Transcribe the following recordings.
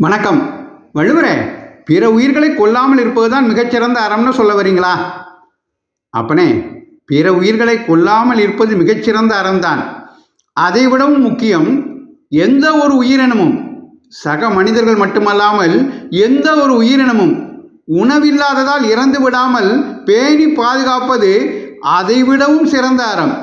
வணக்கம். வள்ளுவரே பிற உயிர்களை கொல்லாமல் இருப்பதுதான் மிகச்சிறந்த அறம்னு சொல்ல வரீங்களா? அப்பனே பிற உயிர்களை கொல்லாமல் இருப்பது மிகச்சிறந்த அறம்தான். அதைவிடவும் முக்கியம் எந்த ஒரு உயிரினமும் சக மனிதர்கள் மட்டுமல்லாமல் எந்த ஒரு உயிரினமும் உணவில்லாததால் இறந்து விடாமல் பேணி பாதுகாப்பது அதைவிடவும் சிறந்த அறம்.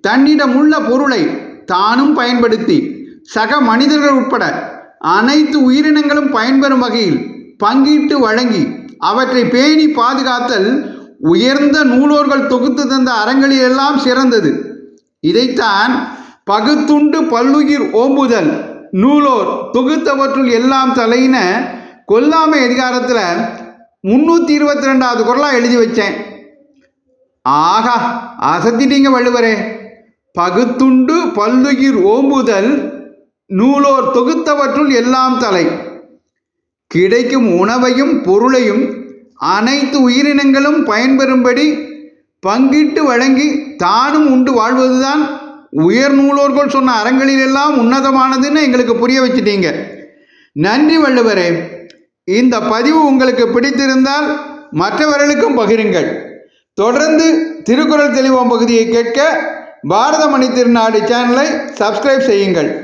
தன்னிடமுள்ள பொருளை தானும் பயன்படுத்தி சக மனிதர்கள் உட்பட அனைத்து உயிரினங்களும் பயன்பெறும் வகையில் பங்கிட்டு வழங்கி அவற்றை பேணி பாதுகாத்தல் உயர்ந்த நூலோர்கள் தொகுத்து தந்த அறங்களில் எல்லாம் சிறந்தது. இதைத்தான் பகுத்துண்டு பல்லுயிர் ஓம்புதல் நூலோர் தொகுத்தவற்றுள் எல்லாம் தலையின கொல்லாமை அதிகாரத்தில் முந்நூற்றி இருபத்தி ரெண்டாவது குரலாக எழுதி வச்சேன். ஆகா அசத்திட்டீங்க வள்ளுவரே. பகுத்துண்டு பல்லுயிர் ஓம்புதல் நூலோர் தொகுத்தவற்றுள் எல்லாம் தலை. கிடைக்கும் உணவையும் பொருளையும் அனைத்து உயிரினங்களும் பயன்பெறும்படி பங்கிட்டு வழங்கி தானும் உண்டு வாழ்வதுதான் உயர் நூலோர்கள் சொன்ன அறங்களிலெல்லாம் உன்னதமானதுன்னு எங்களுக்கு புரிய வச்சிட்டீங்க. நன்றி வள்ளுவரே. இந்த பதிவு உங்களுக்கு பிடித்திருந்தால் மற்றவர்களுக்கும் பகிருங்கள். தொடர்ந்து திருக்குறள் தெளிவோம் பகுதியை கேட்க பாரத மணி திருநாடு சேனலை சப்ஸ்கிரைப் செய்யுங்கள்.